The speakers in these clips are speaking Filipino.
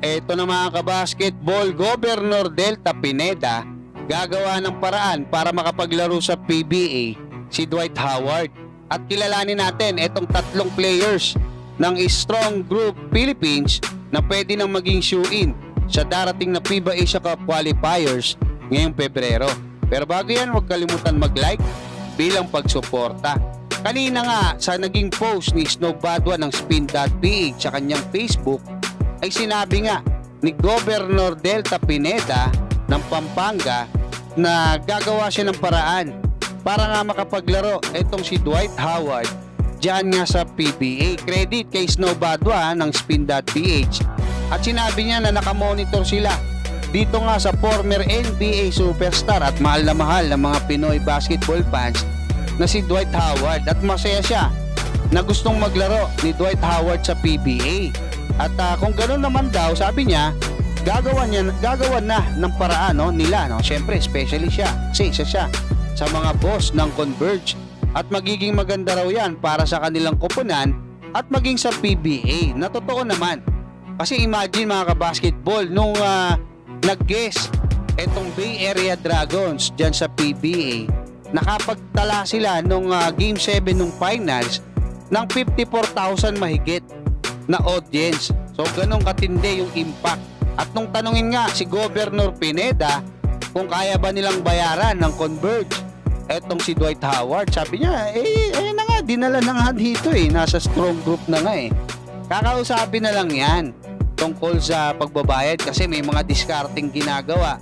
eto na mga kabasketball, Governor Delta Pineda gagawa ng paraan para makapaglaro sa PBA si Dwight Howard. At kilalanin natin etong tatlong players ng Strong Group Philippines na pwede nang maging shoe-in sa darating na FIBA Asia Cup qualifiers ngayong Pebrero. Pero bago yan, huwag kalimutan mag-like bilang pagsuporta. Kanina nga sa naging post ni Snow Badwa ng Spin.ph sa kanyang Facebook ay sinabi nga ni Governor Delta Pineda ng Pampanga na gagawa siya ng paraan para nga makapaglaro itong si Dwight Howard dyan nga sa PBA. Credit kay Snow Badwa ng Spin.ph at sinabi niya na nakamonitor sila dito nga sa former NBA superstar at mahal na mahal ng mga Pinoy basketball fans na si Dwight Howard at masaya siya na gustong maglaro ni Dwight Howard sa PBA. At ah, kung gano'n naman daw, sabi niya, gagawan niya gagawan na ng paraan no, nila no. Syempre, especially siya. Kasi isa siya sa mga boss ng Converge at magiging maganda raw 'yan para sa kanilang koponan at maging sa PBA. Na totoo naman. Kasi imagine mga kabasketball nung ah, nag-guest etong Bay Area Dragons diyan sa PBA nakapagtala sila nung ah, Game 7 nung finals ng 54,000 mahigit na audience. So ganun katindi yung impact. At nung tanungin nga si Governor Pineda kung kaya ba nilang bayaran ng Converge etong si Dwight Howard, sabi niya, eh, ayun na nga, dinala na nga dito eh, nasa strong group na nga eh. Kakausapin na lang yan tungkol sa pagbabayad kasi may mga discarding ginagawa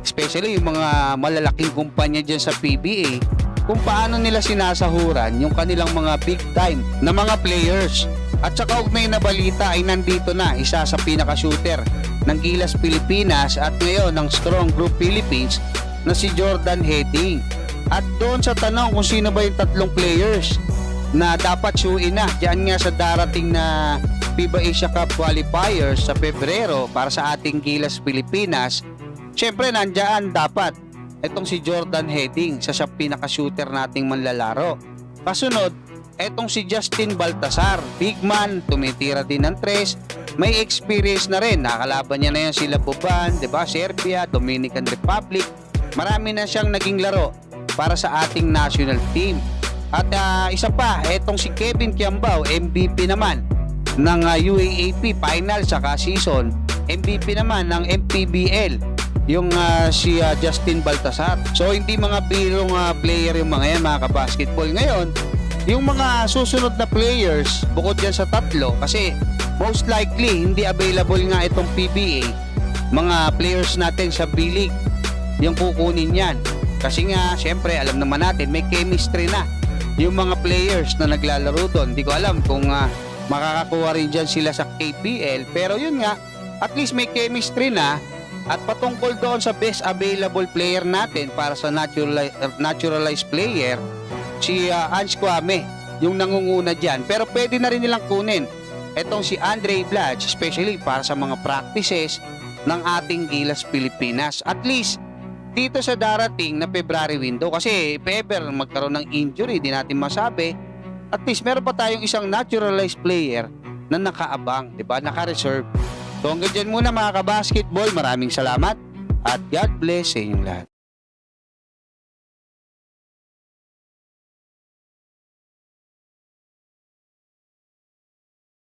especially yung mga malalaking kumpanya dyan sa PBA kung paano nila sinasahuran yung kanilang mga big time na mga players. At saka ugnay na balita ay nandito na isa sa pinaka-shooter ng Gilas Pilipinas at ngayon ng Strong Group Philippines na si Jordan Heading. At doon sa tanong kung sino ba yung tatlong players na dapat suin na diyan nga sa darating na FIBA Asia Cup qualifiers sa Pebrero para sa ating Gilas Pilipinas Siyempre, nandyan dapat itong si Jordan Heading sa siya pinaka-shooter nating manlalaro. Kasunod, etong si Justin Baltasar, big man, tumitira din ng tres, may experience na rin. Nakalaban niya na yan sila Buban, 'di ba? Serbia, Dominican Republic. Marami na siyang naging laro para sa ating national team. At ah, isa pa, etong si Kevin Kiambao, MVP naman ng ah, UAAP final sa season. MVP naman ng MPBL yung ah, si ah, Justin Baltasar. So hindi mga bilong ah, player yung mga yan, mga kabasketball. Ngayon, yung mga susunod na players, bukod yan sa tatlo, kasi most likely hindi available nga itong PBA, mga players natin sa B-League, yung kukunin yan. Kasi nga, syempre, alam naman natin, may chemistry na yung mga players na naglalaro doon. Hindi ko alam kung ah, makakakuha rin dyan sila sa KPL. Pero yun nga, at least may chemistry na at patungkol doon sa best available player natin para sa naturali- naturalized player, si uh, Ange Kwame, yung nangunguna dyan. Pero pwede na rin nilang kunin. Etong si Andre Bladge, especially para sa mga practices ng ating Gilas Pilipinas. At least, dito sa darating na February window, kasi if magkaroon ng injury, di natin masabi, at least meron pa tayong isang naturalized player na nakaabang, di ba? Naka-reserve. So hanggang dyan muna mga kabasketball, maraming salamat at God bless sa inyong lahat.